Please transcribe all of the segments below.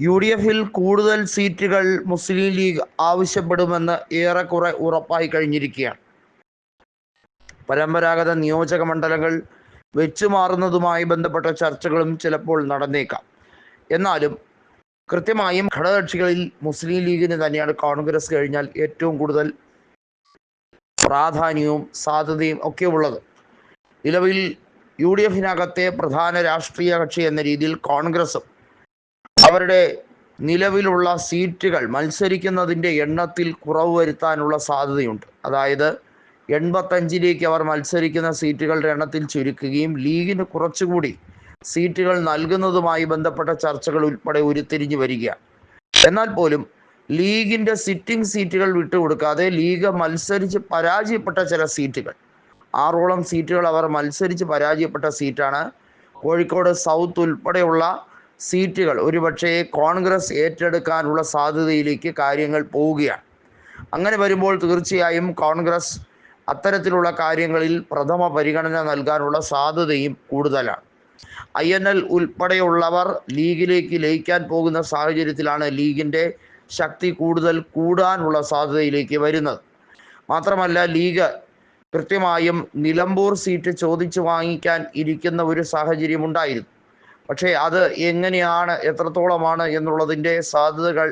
U D എഫിൽ കൂടുതൽ സീറ്റുകൾ മുസ്ലിം ലീഗ് ആവശ്യപ്പെടുമെന്ന് ഏറെക്കുറെ ഉറപ്പായി കഴിഞ്ഞിരിക്കുകയാണ്. പരമ്പരാഗത നിയോജക മണ്ഡലങ്ങൾ വെച്ചുമാറുന്നതുമായി ബന്ധപ്പെട്ട ചർച്ചകളും ചിലപ്പോൾ നടന്നേക്കാം. എന്നാലും കൃത്യമായും ഘടകകക്ഷികളിൽ മുസ്ലിം ലീഗിന് തന്നെയാണ് കോൺഗ്രസ് കഴിഞ്ഞാൽ ഏറ്റവും കൂടുതൽ പ്രാധാന്യവും സാധ്യതയും ഒക്കെ ഉള്ളത് നിലവിൽ യു ഡി എഫിനകത്തെ പ്രധാന രാഷ്ട്രീയ കക്ഷി എന്ന രീതിയിൽ കോൺഗ്രസും അവരുടെ നിലവിലുള്ള സീറ്റുകൾ മത്സരിക്കുന്നതിന്റെ എണ്ണത്തിൽ കുറവ് വരുത്താനുള്ള സാധ്യതയുണ്ട്. അതായത് എൺപത്തഞ്ചിലേക്ക് അവർ മത്സരിക്കുന്ന സീറ്റുകളുടെ എണ്ണത്തിൽ ചുരുക്കുകയും ലീഗിന് കുറച്ചുകൂടി സീറ്റുകൾ നൽകുന്നതുമായി ബന്ധപ്പെട്ട ചർച്ചകൾ ഉൾപ്പെടെ ഉരുത്തിരിഞ്ഞു വരിക എന്നാൽ പോലും ലീഗിന്റെ സിറ്റിംഗ് സീറ്റുകൾ വിട്ടുകൊടുക്കാതെ ലീഗ് മത്സരിച്ച് പരാജയപ്പെട്ട ചില സീറ്റുകൾ. ആറോളം സീറ്റുകൾ അവർ മത്സരിച്ച് പരാജയപ്പെട്ട സീറ്റാണ്. കോഴിക്കോട് സൗത്ത് ഉൾപ്പെടെയുള്ള സീറ്റുകൾ. ഒരുപക്ഷേ കോൺഗ്രസ് ഏറ്റെടുക്കാനുള്ള സാധ്യതയിലേക്ക് കാര്യങ്ങൾ പോവുകയാണ്. അങ്ങനെ വരുമ്പോൾ തീർച്ചയായും കോൺഗ്രസ് അത്തരത്തിലുള്ള കാര്യങ്ങളിൽ പ്രഥമ പരിഗണന നൽകാനുള്ള സാധ്യതയും കൂടുതലാണ്. ഐ എൻ എൽ ഉൾപ്പെടെയുള്ളവർ ലീഗിലേക്ക് ലയിക്കാൻ പോകുന്ന സാഹചര്യത്തിലാണ് ലീഗിന്റെ ശക്തി കൂടുതൽ കൂടാനുള്ള സാധ്യതയിലേക്ക് വരുന്നത്. മാത്രമല്ല ലീഗ് കൃത്യമായും നിലമ്പൂർ സീറ്റ് ചോദിച്ചു വാങ്ങിക്കാൻ ഇരിക്കുന്ന ഒരു സാഹചര്യം ഉണ്ടായിരുന്നു പക്ഷേ അത് എങ്ങനെയാണ് എത്രത്തോളമാണ് എന്നുള്ളതിന്റെ സാധ്യതകൾ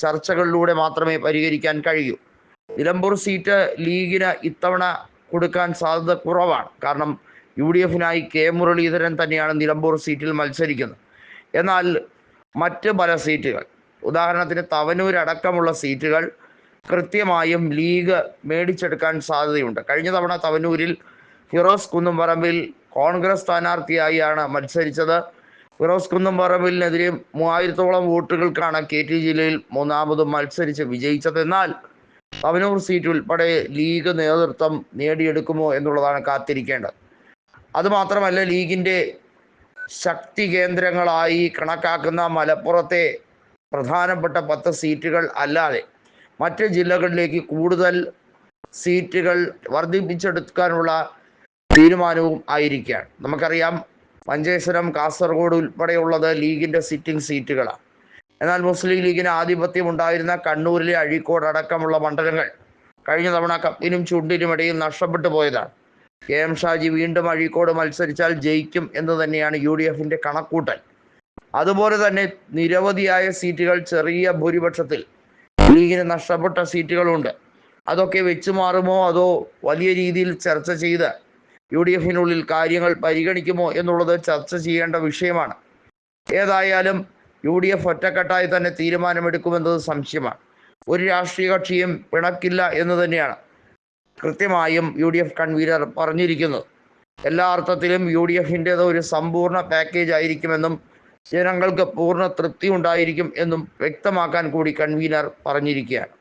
ചർച്ചകളിലൂടെ മാത്രമേ പരിഹരിക്കാൻ കഴിയൂ. നിലമ്പൂർ സീറ്റ് ലീഗിന് ഇത്തവണ കൊടുക്കാൻ സാധ്യത കുറവാണ്. കാരണം യു ഡി എഫിനായി കെ മുരളീധരൻ തന്നെയാണ് നിലമ്പൂർ സീറ്റിൽ മത്സരിക്കുന്നത്. എന്നാൽ മറ്റ് പല സീറ്റുകൾ ഉദാഹരണത്തിന് തവനൂർ അടക്കമുള്ള സീറ്റുകൾ കൃത്യമായും ലീഗ് മേടിച്ചെടുക്കാൻ സാധ്യതയുണ്ട്. കഴിഞ്ഞ തവണ തവനൂരിൽ ഫിറോസ് കുന്നുംപറമ്പിൽ കോൺഗ്രസ് സ്ഥാനാർത്ഥിയായാണ് മത്സരിച്ചത്. ഫിറോസ് കുന്നംപറമ്പിലിനെതിരെ മൂവായിരത്തോളം വോട്ടുകൾക്കാണ് കെ ടി ജില്ലയിൽ മൂന്നാമതും മത്സരിച്ച് വിജയിച്ചത്. എന്നാൽ തവനൂർ സീറ്റ് ഉൾപ്പെടെ ലീഗ് നേതൃത്വം നേടിയെടുക്കുമോ എന്നുള്ളതാണ് കാത്തിരിക്കേണ്ടത്. അതുമാത്രമല്ല ലീഗിന്റെ ശക്തി കേന്ദ്രങ്ങളായി കണക്കാക്കുന്ന മലപ്പുറത്തെ പ്രധാനപ്പെട്ട പത്ത് സീറ്റുകൾ അല്ലാതെ മറ്റ് ജില്ലകളിലേക്ക് കൂടുതൽ സീറ്റുകൾ വർദ്ധിപ്പിച്ചെടുക്കാനുള്ള തീരുമാനവും ആയിരിക്കുകയാണ്. നമുക്കറിയാം മഞ്ചേശ്വരം കാസർഗോഡ് ഉൾപ്പെടെയുള്ളത് ലീഗിന്റെ സിറ്റിംഗ് സീറ്റുകളാണ്. എന്നാൽ മുസ്ലിം ലീഗിന് ആധിപത്യം ഉണ്ടായിരുന്ന കണ്ണൂരിലെ അഴീക്കോട് അടക്കമുള്ള മണ്ഡലങ്ങൾ കഴിഞ്ഞ തവണ കപ്പിനും ചുണ്ടിനും ഇടയിൽ നഷ്ടപ്പെട്ടു പോയതാണ്. കെ എം ഷാജി വീണ്ടും അഴീക്കോട് മത്സരിച്ചാൽ ജയിക്കും എന്ന് തന്നെയാണ് യു ഡി എഫിന്റെ കണക്കൂട്ടൽ. അതുപോലെ തന്നെ നിരവധിയായ സീറ്റുകൾ ചെറിയ ഭൂരിപക്ഷത്തിൽ ലീഗിന് നഷ്ടപ്പെട്ട സീറ്റുകളുണ്ട്. അതൊക്കെ വെച്ചു മാറുമോ അതോ വലിയ രീതിയിൽ ചർച്ച ചെയ്ത് യു ഡി എഫിനുള്ളിൽ കാര്യങ്ങൾ പരിഗണിക്കുമോ എന്നുള്ളത് ചർച്ച ചെയ്യേണ്ട വിഷയമാണ്. ഏതായാലും യു ഡി എഫ് ഒറ്റക്കെട്ടായി തന്നെ തീരുമാനമെടുക്കുമെന്നത് സംശയമാണ്. ഒരു രാഷ്ട്രീയ കക്ഷിയും പിണക്കില്ല എന്ന് തന്നെയാണ് കൃത്യമായും യു ഡി എഫ് കൺവീനർ പറഞ്ഞിരിക്കുന്നത്. എല്ലാ അർത്ഥത്തിലും യു ഡി എഫിന്റേത് ഒരു സമ്പൂർണ പാക്കേജ് ആയിരിക്കുമെന്നും ജനങ്ങൾക്ക് പൂർണ തൃപ്തി ഉണ്ടായിരിക്കും എന്നും വ്യക്തമാക്കാൻ കൂടി കൺവീനർ പറഞ്ഞിരിക്കുകയാണ്.